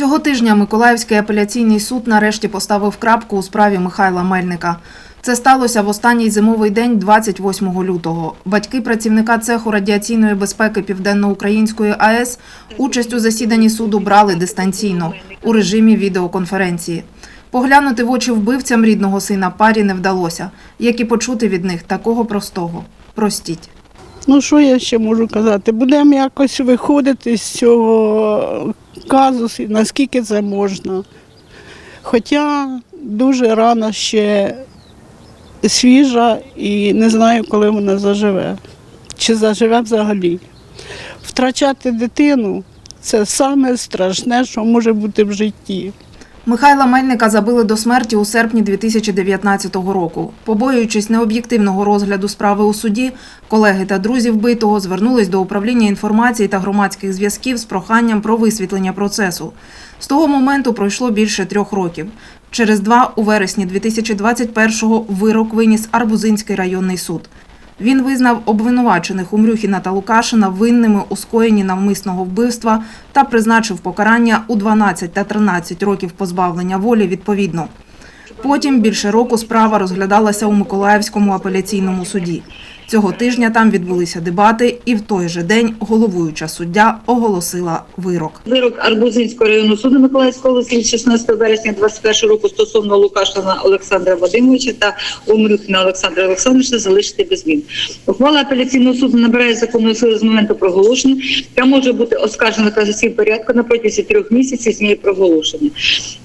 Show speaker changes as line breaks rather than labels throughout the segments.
Цього тижня Миколаївський апеляційний суд нарешті поставив крапку у справі Михайла Мельника. Це сталося в останній зимовий день 28 лютого. Батьки працівника цеху радіаційної безпеки Південноукраїнської АЕС участь у засіданні суду брали дистанційно у режимі відеоконференції. Поглянути в очі вбивцям рідного сина парі не вдалося, як і почути від них такого простого. Простіть.
Ну, що я ще можу казати? Будемо якось виходити з цього казусу, наскільки це можна. Хоча дуже рано ще свіжа і не знаю, коли вона заживе. Чи заживе взагалі. Втрачати дитину це саме страшне, що може бути в житті.
Михайла Мельника забили до смерті у серпні 2019 року. Побоюючись необ'єктивного розгляду справи у суді, колеги та друзі вбитого звернулись до управління інформації та громадських зв'язків з проханням про висвітлення процесу. З того моменту пройшло більше трьох років. Через два у вересні 2021-го вирок виніс Арбузинський районний суд. Він визнав обвинувачених Умрюхіна та Лукашина винними у скоєнні навмисного вбивства та призначив покарання у 12 та 13 років позбавлення волі відповідно. Потім більше року справа розглядалася у Миколаївському апеляційному суді. Цього тижня там відбулися дебати, і в той же день головуюча суддя оголосила вирок.
Вирок Арбузинського районного суду Миколаївської області від 16 вересня 2021 року стосовно Лукашина Олександра Вадимовича та Омрюхіна Олександра Олександровича залишити без змін. Ухвала апеляційного суду набирає законної сили з моменту проголошення та може бути оскаржена казаційним порядку на протязі трьох місяців з її проголошення.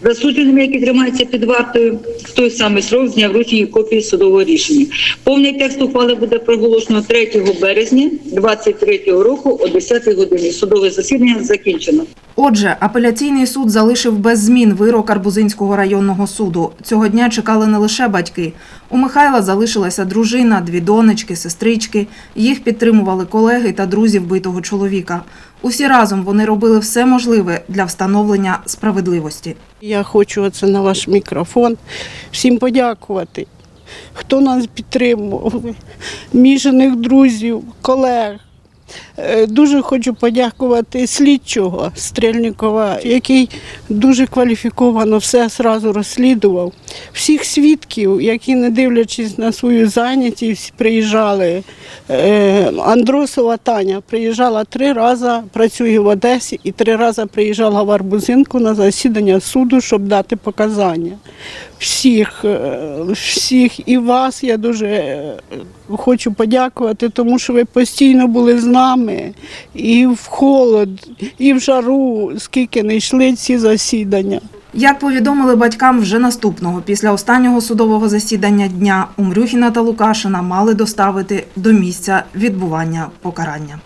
Засудженими, які тримаються під вартою, в той самий срок з дня копії судового рішення. Повний текст ухвали буде проголошено 3 березня 2023 року о 10 годині. Судове засідання закінчено.
Отже, апеляційний суд залишив без змін вирок Арбузинського районного суду. Цього дня чекали не лише батьки. У Михайла залишилася дружина, дві донечки, сестрички. Їх підтримували колеги та друзі вбитого чоловіка. Усі разом вони робили все можливе для встановлення справедливості.
Я хочу оце на ваш мікрофон всім подякувати, хто нас підтримував, міжених друзів, колег. Е, Дуже хочу подякувати слідчого Стрельникова, який дуже кваліфіковано все одразу розслідував. Всіх свідків, які, не дивлячись на свою зайнятість, приїжджали. Е, Андросова Таня приїжджала три рази, працює в Одесі, і три рази приїжджала в Арбузинку на засідання суду, щоб дати показання. Всіх, е, всіх і вас я дуже хочу подякувати, тому що ви постійно були з нами і в холод, і в жару, скільки не йшли ці засідання.
Як повідомили батькам вже наступного, після останнього судового засідання дня Умрюхіна та Лукашина мали доставити до місця відбування покарання.